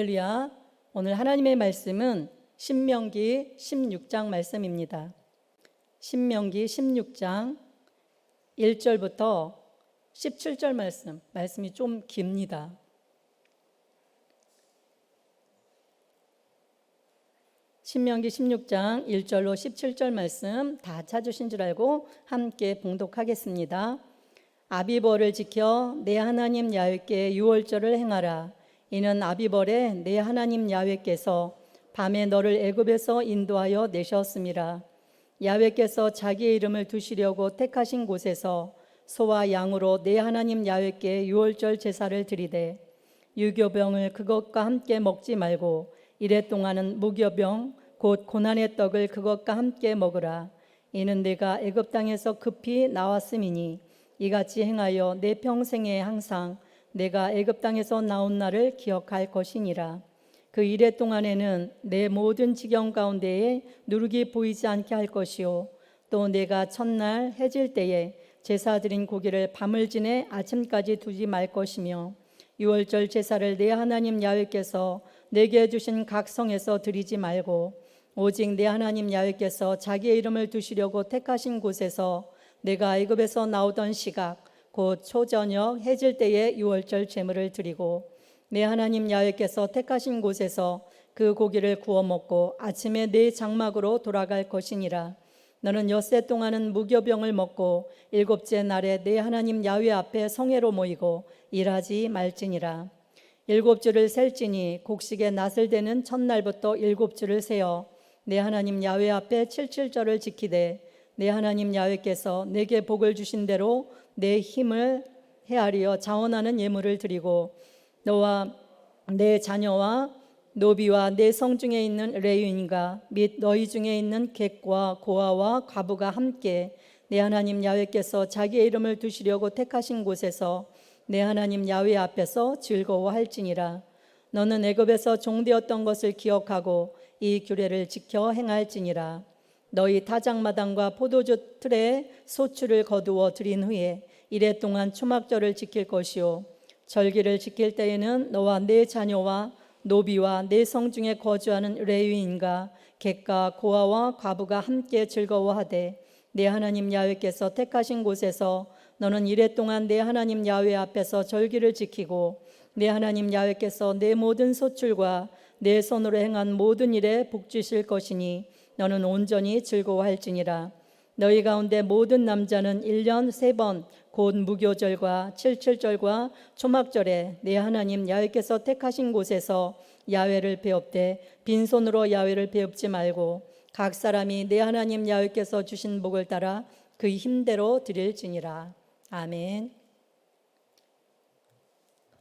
할렐루야. 오늘 하나님의 말씀은 신명기 16장 말씀입니다. 신명기 16장 1절부터 17절 말씀, 말씀이 좀 깁니다. 신명기 16장 1절로 17절 말씀 다 찾으신 줄 알고 함께 봉독하겠습니다. 아비벌을 지켜 내 하나님 야훼께 유월절을 행하라. 이는 아비벌에 내 하나님 야훼께서 밤에 너를 애굽에서 인도하여 내셨음이라. 야훼께서 자기의 이름을 두시려고 택하신 곳에서 소와 양으로 내 하나님 야훼께 유월절 제사를 드리되 유교병을 그것과 함께 먹지 말고 이래 동안은 무교병 곧 고난의 떡을 그것과 함께 먹으라. 이는 내가 애굽 땅에서 급히 나왔음이니 이같이 행하여 내 평생에 항상 내가 애굽 땅에서 나온 날을 기억할 것이니라. 그 이래 동안에는 내 모든 지경 가운데에 누룩이 보이지 않게 할 것이요 또 내가 첫날 해질 때에 제사 드린 고기를 밤을 지내 아침까지 두지 말 것이며 유월절 제사를 내 하나님 야훼께서 내게 주신 각 성에서 드리지 말고 오직 내 하나님 야훼께서 자기의 이름을 두시려고 택하신 곳에서 내가 애굽에서 나오던 시각 곧 초저녁 해질 때에 유월절 제물을 드리고 내 하나님 야훼께서 택하신 곳에서 그 고기를 구워 먹고 아침에 내 장막으로 돌아갈 것이니라. 너는 엿새 동안은 무교병을 먹고 일곱째 날에 내 하나님 야훼 앞에 성회로 모이고 일하지 말지니라. 일곱 주를 셀지니 곡식의 낫을 되는 첫날부터 일곱 주를 세어 내 하나님 야훼 앞에 칠칠절을 지키되 내 하나님 야훼께서 내게 복을 주신 대로 내 힘을 헤아리어 자원하는 예물을 드리고 너와 내 자녀와 노비와 내 성 중에 있는 레위인과 및 너희 중에 있는 객과 고아와 과부가 함께 내 하나님 야훼께서 자기의 이름을 두시려고 택하신 곳에서 내 하나님 야훼 앞에서 즐거워할지니라. 너는 애굽에서 종되었던 것을 기억하고 이 규례를 지켜 행할지니라 너희 타작마당과 포도주 틀에 소출을 거두어 드린 후에 이래 동안 초막절을 지킬 것이요. 절기를 지킬 때에는 너와 내 자녀와 노비와 내성 중에 거주하는 레위인과 객과 고아와 과부가 함께 즐거워하되 내 하나님 야훼께서 택하신 곳에서 너는 이래 동안 내 하나님 야훼 앞에서 절기를 지키고 내 하나님 야훼께서 내 모든 소출과 내 손으로 행한 모든 일에 복 주실 것이니 너는 온전히 즐거워할지니라 너희 가운데 모든 남자는 1년 세 번 곧 무교절과 칠칠절과 초막절에 내 하나님 야훼께서 택하신 곳에서 야훼를 배웁되 빈손으로 야훼를 배웁지 말고 각 사람이 내 하나님 야훼께서 주신 복을 따라 그 힘대로 드릴지니라 아멘.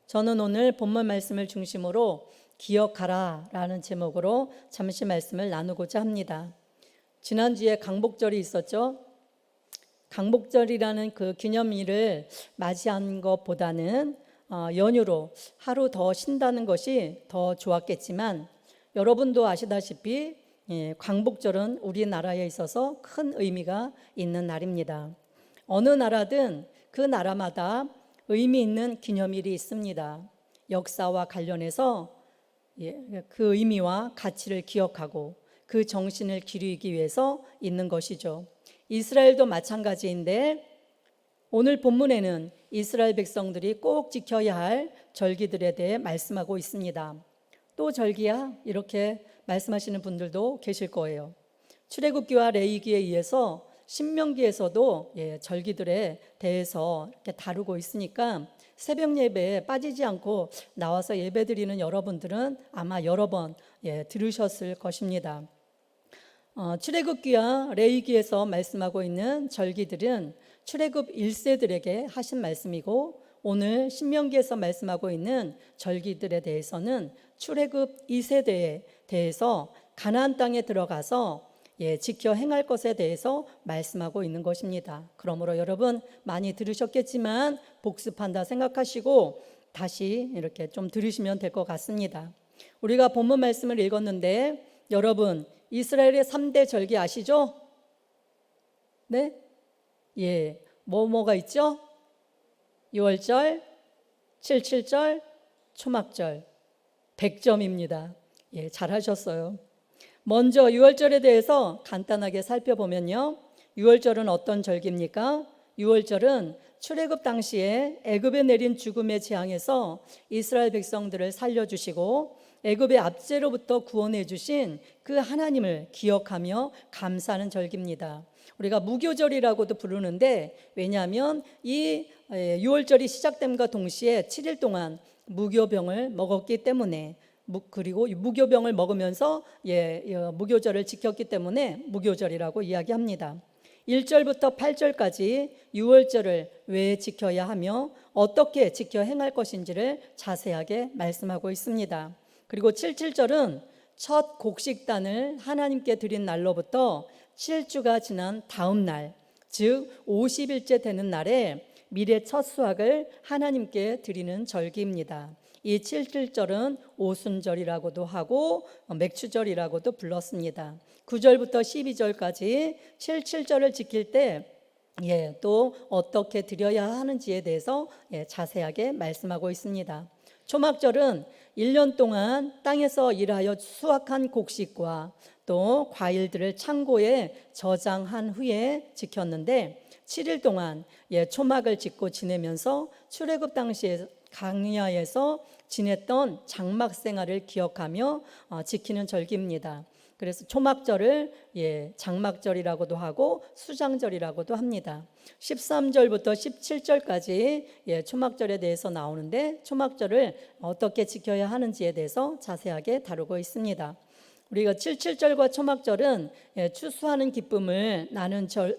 저는 오늘 본문 말씀을 중심으로 기억하라 라는 제목으로 잠시 말씀을 나누고자 합니다. 지난주에 강복절이 있었죠. 강복절이라는 그 기념일을 맞이한 것보다는 어, 연휴로 하루 더 쉰다는 것이 더 좋았겠지만 여러분도 아시다시피 예, 광복절은 우리나라에 있어서 큰 의미가 있는 날입니다. 어느 나라든 그 나라마다 의미 있는 기념일이 있습니다. 역사와 관련해서 예, 그 의미와 가치를 기억하고 그 정신을 기리기 위해서 있는 것이죠. 이스라엘도 마찬가지인데 오늘 본문에는 이스라엘 백성들이 꼭 지켜야 할 절기들에 대해 말씀하고 있습니다. 또 절기야 이렇게 말씀하시는 분들도 계실 거예요. 출애굽기와 레위기에 의해서 신명기에서도 예, 절기들에 대해서 이렇게 다루고 있으니까 새벽 예배에 빠지지 않고 나와서 예배 드리는 여러분들은 아마 여러 번 예, 들으셨을 것입니다. 어, 출애굽기와 레위기에서 말씀하고 있는 절기들은 출애굽 1세들에게 하신 말씀이고 오늘 신명기에서 말씀하고 있는 절기들에 대해서는 출애굽 2세대에 대해서 가나안 땅에 들어가서 예, 지켜 행할 것에 대해서 말씀하고 있는 것입니다. 그러므로 여러분 많이 들으셨겠지만 복습한다 생각하시고 다시 이렇게 좀 들으시면 될 것 같습니다. 우리가 본문 말씀을 읽었는데 여러분 이스라엘의 3대 절기 아시죠? 네? 예. 뭐 뭐가 있죠? 6월절, 77절, 초막절. 100점입니다. 예, 잘하셨어요. 먼저 유월절에 대해서 간단하게 살펴보면요. 유월절은 어떤 절기입니까? 유월절은 출애굽 당시에 애굽에 내린 죽음의 재앙에서 이스라엘 백성들을 살려 주시고 애굽의 압제로부터 구원해 주신 그 하나님을 기억하며 감사하는 절기입니다. 우리가 무교절이라고도 부르는데 왜냐하면 이 예, 유월절이 시작됨과 동시에 7일 동안 무교병을 먹었기 때문에 무- 그리고 이 무교병을 먹으면서 예, 예, 무교절을 지켰기 때문에 무교절이라고 이야기합니다. 1절부터 8절까지 유월절을 왜 지켜야 하며 어떻게 지켜 행할 것인지를 자세하게 말씀하고 있습니다. 그리고 7, 7절은 첫 곡식단을 하나님께 드린 날로부터 7주가 지난 다음 날, 즉 50일째 되는 날에 미래 첫 수확을 하나님께 드리는 절기입니다. 이 7절은 오순절이라고도 하고 어, 맥추절이라고도 불렀습니다. 9절부터 12절까지 77절을 지킬 때 예, 또 어떻게 드려야 하는지에 대해서 예, 자세하게 말씀하고 있습니다. 초막절은 1년 동안 땅에서 일하여 수확한 곡식과 또 과일들을 창고에 저장한 후에 지켰는데 7일 동안 예, 초막을 짓고 지내면서 출애굽 당시에 강야에서 지냈던 장막 생활을 기억하며 어, 지키는 절기입니다. 그래서 초막절을 예, 장막절이라고도 하고 수장절이라고도 합니다. 13절부터 17절까지 예, 초막절에 대해서 나오는데 초막절을 어떻게 지켜야 하는지에 대해서 자세하게 다루고 있습니다. 우리가 77절과 초막절은 예, 추수하는 기쁨을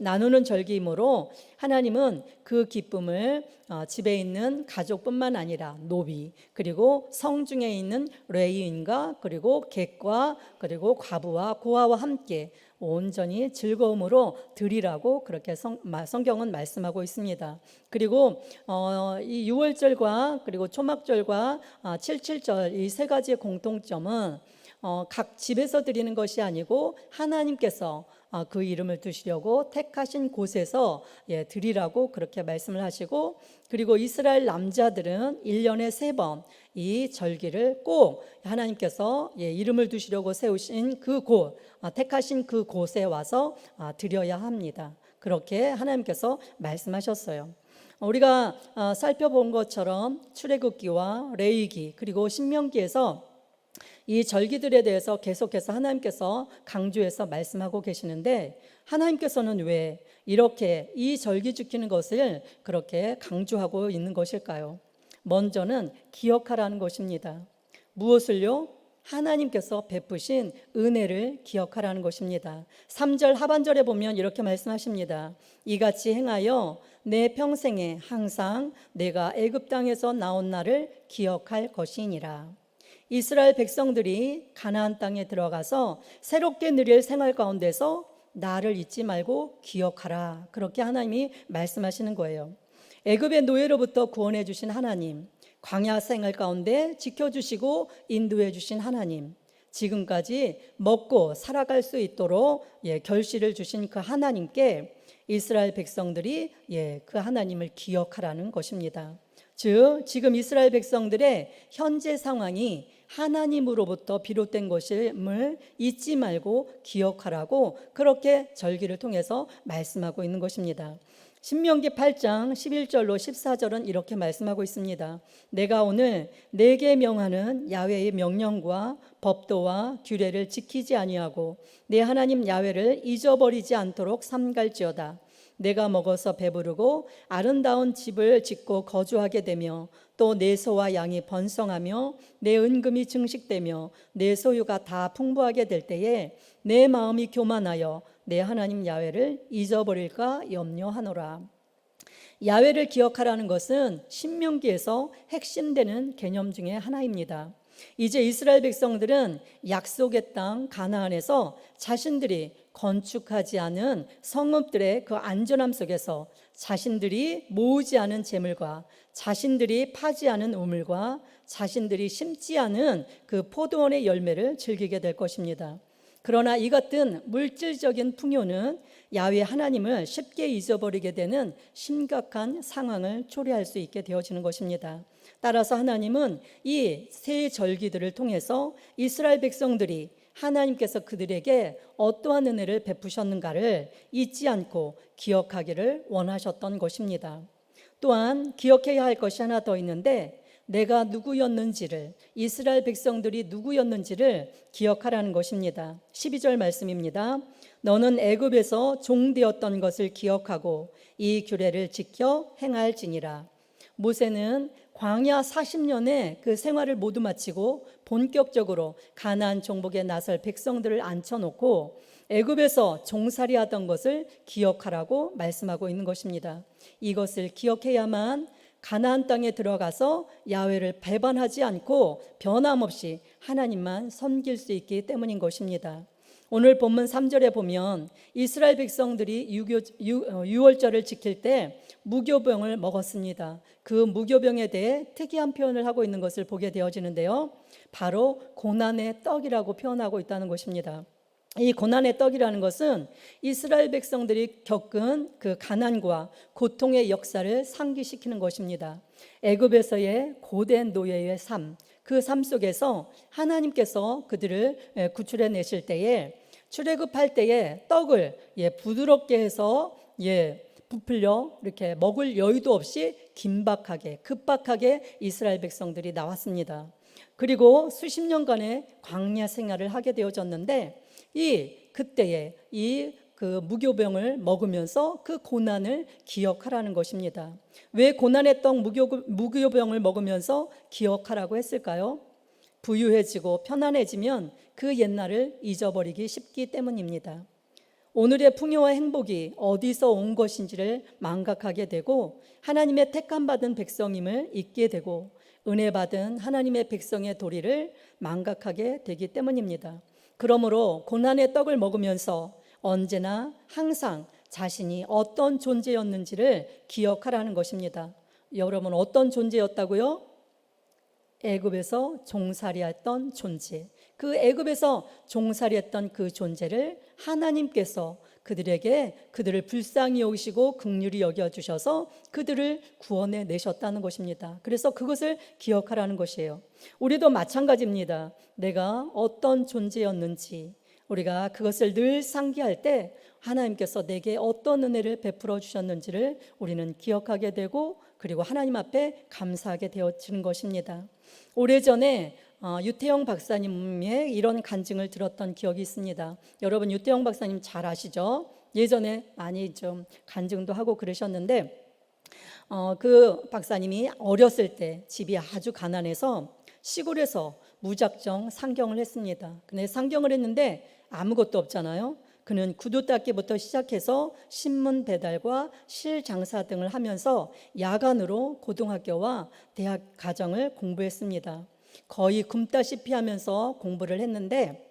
나누는 절기이므로 하나님은 그 기쁨을 어, 집에 있는 가족뿐만 아니라 노비 그리고 성 중에 있는 레이인과 그리고 객과 그리고 과부와 고아와 함께 온전히 즐거움으로 드리라고 그렇게 성, 마- 성경은 말씀하고 있습니다. 그리고 어, 이 6월절과 그리고 초막절과 아, 77절 이 세 가지의 공통점은 어, 각 집에서 드리는 것이 아니고 하나님께서 어, 그 이름을 두시려고 택하신 곳에서 예, 드리라고 그렇게 말씀을 하시고 그리고 이스라엘 남자들은 1년에 세 번 이 절기를 꼭 하나님께서 예, 이름을 두시려고 세우신 그 곳, 아, 택하신 그 곳에 와서 아, 드려야 합니다. 그렇게 하나님께서 말씀하셨어요. 우리가 아, 살펴본 것처럼 출애굽기와 레위기 그리고 신명기에서 이 절기들에 대해서 계속해서 하나님께서 강조해서 말씀하고 계시는데 하나님께서는 왜 이렇게 이 절기 지키는 것을 그렇게 강조하고 있는 것일까요? 먼저는 기억하라는 것입니다. 무엇을요? 하나님께서 베푸신 은혜를 기억하라는 것입니다. 3절 하반절에 보면 이렇게 말씀하십니다. 이같이 행하여 내 평생에 항상 내가 애굽 땅에서 나온 날을 기억할 것이니라. 이스라엘 백성들이 가나안 땅에 들어가서 새롭게 누릴 생활 가운데서 나를 잊지 말고 기억하라. 그렇게 하나님이 말씀하시는 거예요. 애굽의 노예로부터 구원해 주신 하나님, 광야 생활 가운데 지켜 주시고 인도해 주신 하나님, 지금까지 먹고 살아갈 수 있도록 예, 결실을 주신 그 하나님께 이스라엘 백성들이 예, 그 하나님을 기억하라는 것입니다. 즉 지금 이스라엘 백성들의 현재 상황이 하나님으로부터 비롯된 것임을 잊지 말고 기억하라고 그렇게 절기를 통해서 말씀하고 있는 것입니다. 신명기 8장 11절로 14절은 이렇게 말씀하고 있습니다. 내가 오늘 내게 명하는 야훼의 명령과 법도와 규례를 지키지 아니하고 내 하나님 야훼를 잊어버리지 않도록 삼갈지어다. 내가 먹어서 배부르고 아름다운 집을 짓고 거주하게 되며 또 내 소와 양이 번성하며 내 은금이 증식되며 내 소유가 다 풍부하게 될 때에 내 마음이 교만하여 내 하나님 야훼를 잊어버릴까 염려하노라. 야훼를 기억하라는 것은 신명기에서 핵심되는 개념 중에 하나입니다. 이제 이스라엘 백성들은 약속의 땅 가나안에서 자신들이 건축하지 않은 성읍들의 그 안전함 속에서 자신들이 모으지 않은 재물과 자신들이 파지 않은 우물과 자신들이 심지 않은 그 포도원의 열매를 즐기게 될 것입니다. 그러나 이 같은 물질적인 풍요는 야외 하나님을 쉽게 잊어버리게 되는 심각한 상황을 초래할 수 있게 되어지는 것입니다. 따라서 하나님은 이 세 절기들을 통해서 이스라엘 백성들이 하나님께서 그들에게 어떠한 은혜를 베푸셨는가를 잊지 않고 기억하기를 원하셨던 것입니다. 또한 기억해야 할 것이 하나 더 있는데 내가 누구였는지를 이스라엘 백성들이 누구였는지를 기억하라는 것입니다. 12절 말씀입니다. 너는 애굽에서 종되었던 것을 기억하고 이 규례를 지켜 행할지니라. 모세는 광야 40년의 그 생활을 모두 마치고 본격적으로 가나안 정복에 나설 백성들을 앉혀놓고 애굽에서 종살이 하던 것을 기억하라고 말씀하고 있는 것입니다. 이것을 기억해야만 가나안 땅에 들어가서 야훼를 배반하지 않고 변함없이 하나님만 섬길 수 있기 때문인 것입니다. 오늘 본문 3절에 보면 이스라엘 백성들이 어, 유월절을 지킬 때 무교병을 먹었습니다. 그 무교병에 대해 특이한 표현을 하고 있는 것을 보게 되어지는데요. 바로 고난의 떡이라고 표현하고 있다는 것입니다. 이 고난의 떡이라는 것은 이스라엘 백성들이 겪은 그 가난과 고통의 역사를 상기시키는 것입니다. 애굽에서의 고된 노예의 삶, 그 삶 속에서 하나님께서 그들을 구출해 내실 때에 출애굽할 때에 떡을 예, 부드럽게 해서 예, 부풀려 이렇게 먹을 여유도 없이 긴박하게 급박하게 이스라엘 백성들이 나왔습니다. 그리고 수십 년간의 광야 생활을 하게 되어졌는데 이 그때에 이 그 무교병을 먹으면서 그 고난을 기억하라는 것입니다. 왜 고난의 떡 무교, 무교병을 먹으면서 기억하라고 했을까요? 부유해지고 편안해지면 그 옛날을 잊어버리기 쉽기 때문입니다. 오늘의 풍요와 행복이 어디서 온 것인지를 망각하게 되고 하나님의 택함 받은 백성임을 잊게 되고 은혜 받은 하나님의 백성의 도리를 망각하게 되기 때문입니다. 그러므로 고난의 떡을 먹으면서 언제나 항상 자신이 어떤 존재였는지를 기억하라는 것입니다. 여러분 어떤 존재였다고요? 애굽에서 종살이했던 존재. 그 애굽에서 종살이했던 그 존재를 하나님께서 그들에게 그들을 불쌍히 여기시고 극률이 여겨 주셔서 그들을 구원해 내셨다는 것입니다. 그래서 그것을 기억하라는 것이에요. 우리도 마찬가지입니다. 내가 어떤 존재였는지 우리가 그것을 늘 상기할 때 하나님께서 내게 어떤 은혜를 베풀어 주셨는지를 우리는 기억하게 되고 그리고 하나님 앞에 감사하게 되어지는 것입니다. 오래전에 어, 유태영 박사님의 이런 간증을 들었던 기억이 있습니다. 여러분 유태영 박사님 잘 아시죠? 예전에 많이 좀 간증도 하고 그러셨는데 어, 그 박사님이 어렸을 때 집이 아주 가난해서 시골에서 무작정 상경을 했습니다. 근데 상경을 했는데 아무것도 없잖아요. 그는 구두 닦기부터 시작해서 신문 배달과 실 장사 등을 하면서 야간으로 고등학교와 대학 과정을 공부했습니다. 거의 굶다시피 하면서 공부를 했는데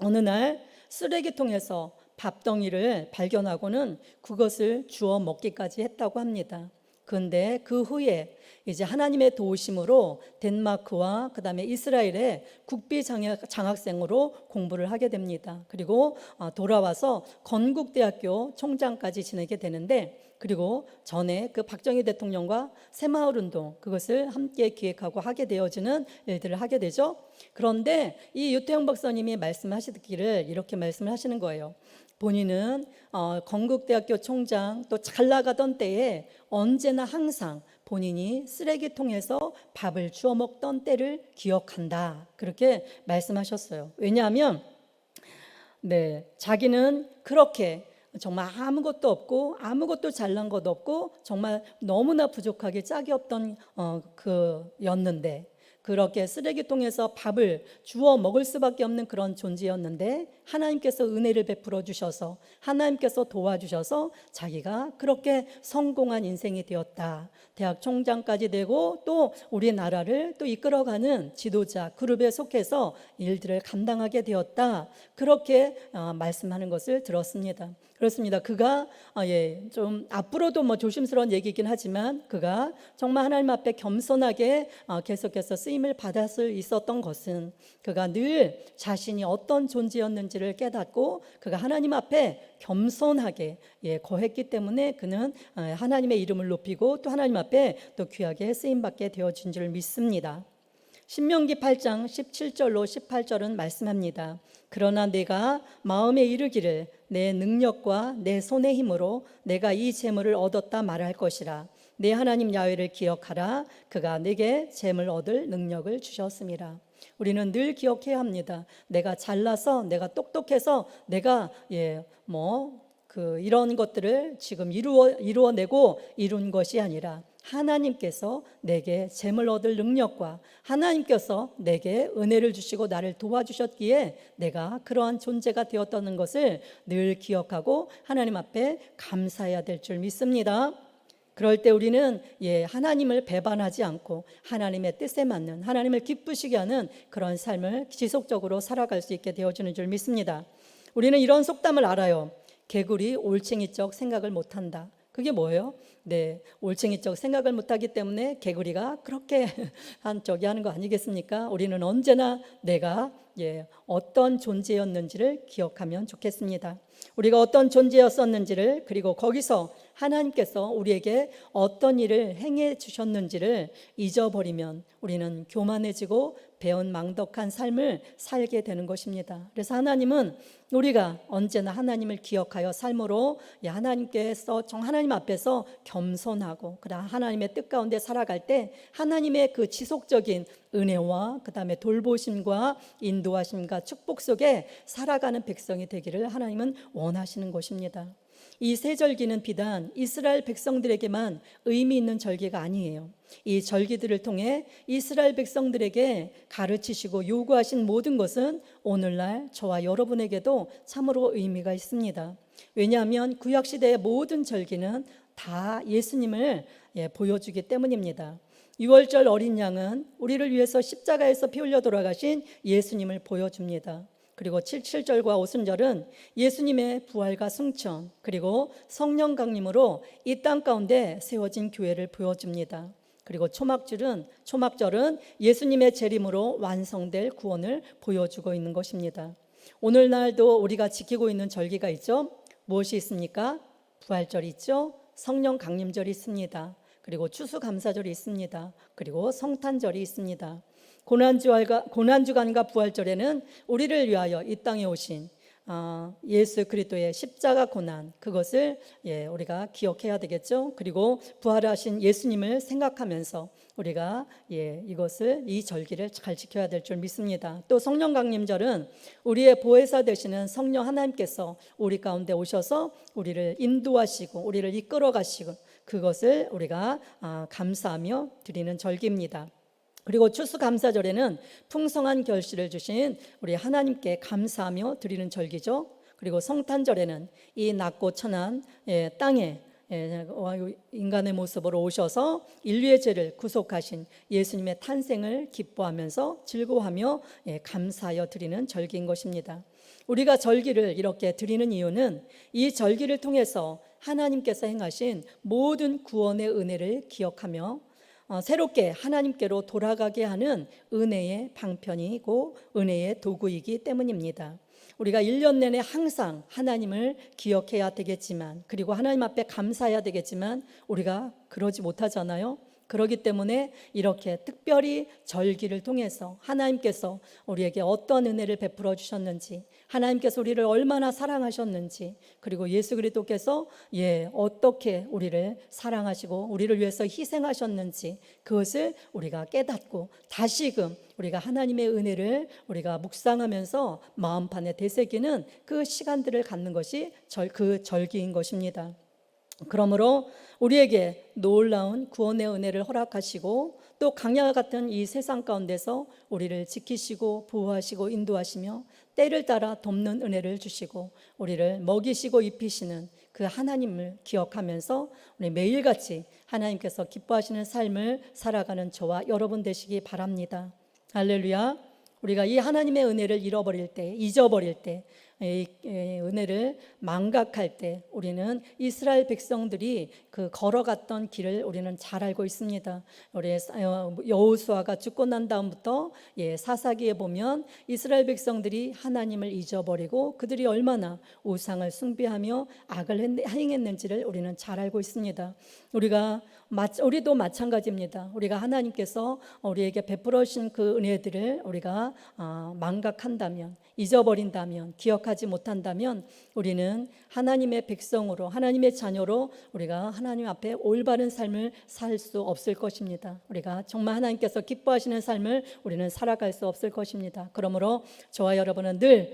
어느 날 쓰레기통에서 밥덩이를 발견하고는 그것을 주워 먹기까지 했다고 합니다. 그런데 그 후에 이제 하나님의 도우심으로 덴마크와 그다음에 이스라엘의 국비 장학생으로 공부를 하게 됩니다. 그리고 어, 돌아와서 건국대학교 총장까지 지내게 되는데 그리고 전에 그 박정희 대통령과 새마을 운동 그것을 함께 기획하고 하게 되어지는 일들을 하게 되죠. 그런데 이 유태영 박사님이 말씀하시기를 이렇게 말씀을 하시는 거예요. 본인은 어, 건국대학교 총장 또 잘 나가던 때에 언제나 항상 본인이 쓰레기통에서 밥을 주워 먹던 때를 기억한다. 그렇게 말씀하셨어요. 왜냐하면 네, 자기는 그렇게 정말 아무것도 없고 아무것도 잘난 것 없고 정말 너무나 부족하게 짝이 없던 어, 그 였는데 그렇게 쓰레기통에서 밥을 주워 먹을 수밖에 없는 그런 존재였는데 하나님께서 은혜를 베풀어 주셔서 하나님께서 도와주셔서 자기가 그렇게 성공한 인생이 되었다. 대학 총장까지 되고 또 우리나라를 또 이끌어가는 지도자 그룹에 속해서 일들을 감당하게 되었다. 그렇게 어, 말씀하는 것을 들었습니다. 그렇습니다. 그가 아, 예, 좀 앞으로도 뭐 조심스러운 얘기긴 하지만 그가 정말 하나님 앞에 겸손하게 어, 계속해서 쓰임 쓰임을 받을 수 있었던 것은 그가 늘 자신이 어떤 존재였는지를 깨닫고 그가 하나님 앞에 겸손하게 예, 거했기 때문에 그는 아, 하나님의 이름을 높이고 또 하나님 앞에 또 귀하게 쓰임 받게 되어진 줄 믿습니다. 신명기 8장 17절로 18절은 말씀합니다. 그러나 내가 마음에 이르기를 내 능력과 내 손의 힘으로 내가 이 재물을 얻었다 말할 것이라. 내 하나님 야훼를 기억하라. 그가 내게 재물 얻을 능력을 주셨습니다. 우리는 늘 기억해야 합니다. 내가 잘나서 내가 똑똑해서 내가 예 뭐 그 이런 것들을 지금 이루어 이루어내고 이룬 것이 아니라 하나님께서 내게 재물 얻을 능력과 하나님께서 내게 은혜를 주시고 나를 도와주셨기에 내가 그러한 존재가 되었다는 것을 늘 기억하고 하나님 앞에 감사해야 될 줄 믿습니다. 그럴 때 우리는 예, 하나님을 배반하지 않고 하나님의 뜻에 맞는 하나님을 기쁘시게 하는 그런 삶을 지속적으로 살아갈 수 있게 되어주는 줄 믿습니다. 우리는 이런 속담을 알아요. 개구리 올챙이적 생각을 못한다. 그게 뭐예요? 네, 올챙이적 생각을 못하기 때문에 개구리가 그렇게 한 저기 하는 거 아니겠습니까? 우리는 언제나 내가 예, 어떤 존재였는지를 기억하면 좋겠습니다. 우리가 어떤 존재였었는지를 그리고 거기서 하나님께서 우리에게 어떤 일을 행해 주셨는지를 잊어버리면 우리는 교만해지고 배은망덕한 삶을 살게 되는 것입니다. 그래서 하나님은 우리가 언제나 하나님을 기억하여 삶으로 하나님께서 정 하나님 앞에서 겸손하고 그다음 하나님의 뜻 가운데 살아갈 때 하나님의 그 지속적인 은혜와 그다음에 돌보심과 인도하심과 축복 속에 살아가는 백성이 되기를 하나님은 원하시는 것입니다. 이 세절기는 비단 이스라엘 백성들에게만 의미 있는 절기가 아니에요. 이 절기들을 통해 이스라엘 백성들에게 가르치시고 요구하신 모든 것은 오늘날 저와 여러분에게도 참으로 의미가 있습니다. 왜냐하면 구약 시대의 모든 절기는 다 예수님을 예, 보여주기 때문입니다. 6월절 어린 양은 우리를 위해서 십자가에서 피 흘려 돌아가신 예수님을 보여줍니다. 그리고 7, 7절과 5순절은 예수님의 부활과 승천 그리고 성령 강림으로 이 땅 가운데 세워진 교회를 보여줍니다. 그리고 초막절은 초막절은 예수님의 재림으로 완성될 구원을 보여주고 있는 것입니다. 오늘날도 우리가 지키고 있는 절기가 있죠. 무엇이 있습니까? 부활절이 있죠. 성령 강림절이 있습니다. 그리고 추수감사절이 있습니다. 그리고 성탄절이 있습니다. 고난주간과, 고난주간과 부활절에는 우리를 위하여 이 땅에 오신 어, 예수 그리스도의 십자가 고난 그것을 예, 우리가 기억해야 되겠죠. 그리고 부활하신 예수님을 생각하면서 우리가 예, 이것을 이 절기를 잘 지켜야 될 줄 믿습니다. 또 성령 강림절은 우리의 보혜사 되시는 성령 하나님께서 우리 가운데 오셔서 우리를 인도하시고 우리를 이끌어 가시고 그것을 우리가 아, 감사하며 드리는 절기입니다. 그리고 추수감사절에는 풍성한 결실을 주신 우리 하나님께 감사하며 드리는 절기죠. 그리고 성탄절에는 이 낮고 천한 예, 땅에 예, 인간의 모습으로 오셔서 인류의 죄를 구속하신 예수님의 탄생을 기뻐하면서 즐거워하며 예, 감사하여 드리는 절기인 것입니다. 우리가 절기를 이렇게 드리는 이유는 이 절기를 통해서 하나님께서 행하신 모든 구원의 은혜를 기억하며 어, 새롭게 하나님께로 돌아가게 하는 은혜의 방편이고 은혜의 도구이기 때문입니다. 우리가 1년 내내 항상 하나님을 기억해야 되겠지만 그리고 하나님 앞에 감사해야 되겠지만 우리가 그러지 못하잖아요. 그러기 때문에 이렇게 특별히 절기를 통해서 하나님께서 우리에게 어떤 은혜를 베풀어 주셨는지 하나님께서 우리를 얼마나 사랑하셨는지 그리고 예수 그리스도께서 예 어떻게 우리를 사랑하시고 우리를 위해서 희생하셨는지 그것을 우리가 깨닫고 다시금 우리가 하나님의 은혜를 우리가 묵상하면서 마음판에 되새기는 그 시간들을 갖는 것이 절, 그 절기인 것입니다. 그러므로 우리에게 놀라운 구원의 은혜를 허락하시고 또 강야 같은 이 세상 가운데서 우리를 지키시고 보호하시고 인도하시며 때를 따라 돕는 은혜를 주시고 우리를 먹이시고 입히시는 그 하나님을 기억하면서 우리 매일같이 하나님께서 기뻐하시는 삶을 살아가는 저와 여러분 되시기 바랍니다. 할렐루야. 우리가 이 하나님의 은혜를 잃어버릴 때, 잊어버릴 때, 은혜를 망각할 때 우리는 이스라엘 백성들이 그 걸어갔던 길을 우리는 잘 알고 있습니다. 우리 어, 여호수아가 죽고 난 다음부터 예, 사사기에 보면 이스라엘 백성들이 하나님을 잊어버리고 그들이 얼마나 우상을 숭배하며 악을 했- 행했는지를 우리는 잘 알고 있습니다. 우리가 마- 우리도 마찬가지입니다. 우리가 하나님께서 우리에게 베풀어 주신 그 은혜들을 우리가 아, 망각한다면 잊어버린다면 기억하지 못한다면 우리는 하나님의 백성으로 하나님의 자녀로 우리가 하나 님 앞에 올바른 삶을 살 수 없을 것입니다. 우리가 정말 하나님께서 기뻐하시는 삶을 우리는 살아갈 수 없을 것입니다. 그러므로 저와 여러분은 늘이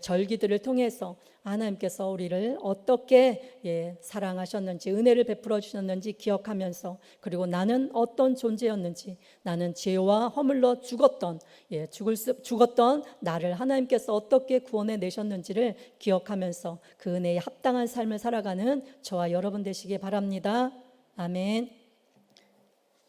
절기들을 통해서 하나님께서 우리를 어떻게 예, 사랑하셨는지 은혜를 베풀어 주셨는지 기억하면서 그리고 나는 어떤 존재였는지 나는 죄와 허물로 죽었던 예, 죽을 수, 죽었던 나를 하나님께서 어떻게 구원해 내셨는지를 기억하면서 그 은혜에 합당한 삶을 살아가는 저와 여러분 되시기 바랍니다. 아멘.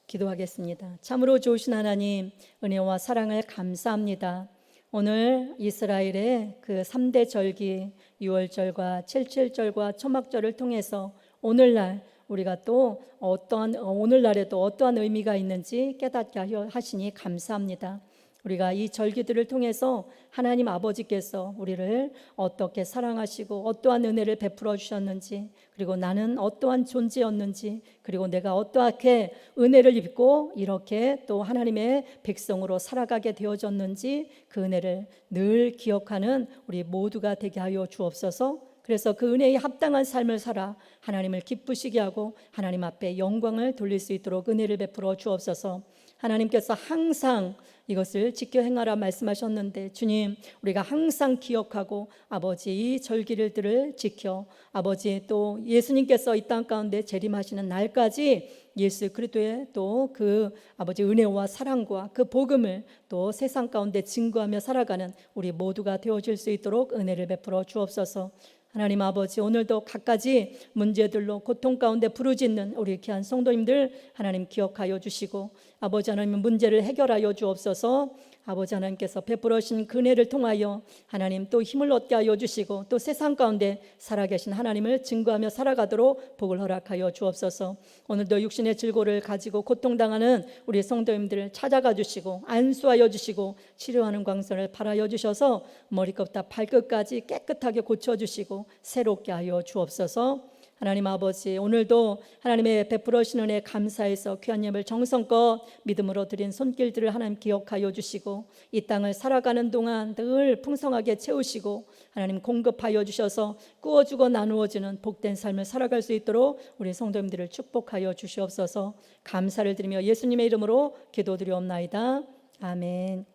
기도하겠습니다. 참으로 좋으신 하나님, 은혜와 사랑을 감사합니다. 오늘 이스라엘의 그 3대 절기, 6월절과 77절과 초막절을 통해서 오늘날 우리가 또 어떠한 오늘날에도 어떠한 의미가 있는지 깨닫게 하시니 감사합니다. 우리가 이 절기들을 통해서 하나님 아버지께서 우리를 어떻게 사랑하시고 어떠한 은혜를 베풀어 주셨는지 그리고 나는 어떠한 존재였는지 그리고 내가 어떠하게 은혜를 입고 이렇게 또 하나님의 백성으로 살아가게 되어졌는지 그 은혜를 늘 기억하는 우리 모두가 되게 하여 주옵소서. 그래서 그 은혜에 합당한 삶을 살아 하나님을 기쁘시게 하고 하나님 앞에 영광을 돌릴 수 있도록 은혜를 베풀어 주옵소서. 하나님께서 항상 이것을 지켜 행하라 말씀하셨는데 주님 우리가 항상 기억하고 아버지 이 절기들을 지켜 아버지 또 예수님께서 이 땅 가운데 재림하시는 날까지 예수 그리스도의 또 그 아버지 은혜와 사랑과 그 복음을 또 세상 가운데 증거하며 살아가는 우리 모두가 되어질 수 있도록 은혜를 베풀어 주옵소서. 하나님 아버지 오늘도 갖가지 문제들로 고통 가운데 부르짖는 우리 귀한 성도님들 하나님 기억하여 주시고 아버지 하나님 문제를 해결하여 주옵소서 아버지 하나님께서 베풀어 주신 그네를 통하여 하나님 또 힘을 얻게 하여 주시고 또 세상 가운데 살아계신 하나님을 증거하며 살아가도록 복을 허락하여 주옵소서 오늘도 육신의 질고를 가지고 고통당하는 우리 성도님들을 찾아가 주시고 안수하여 주시고 치료하는 광선을 발하여 주셔서 머리끝부터 발끝까지 깨끗하게 고쳐 주시고 새롭게 하여 주옵소서. 하나님 아버지 오늘도 하나님의 베풀어 주신 은혜 감사해서 귀한 예물 정성껏 믿음으로 드린 손길들을 하나님 기억하여 주시고 이 땅을 살아가는 동안 늘 풍성하게 채우시고 하나님 공급하여 주셔서 꾸어주고 나누어 주는 복된 삶을 살아갈 수 있도록 우리 성도님들을 축복하여 주시옵소서. 감사를 드리며 예수님의 이름으로 기도드리옵나이다. 아멘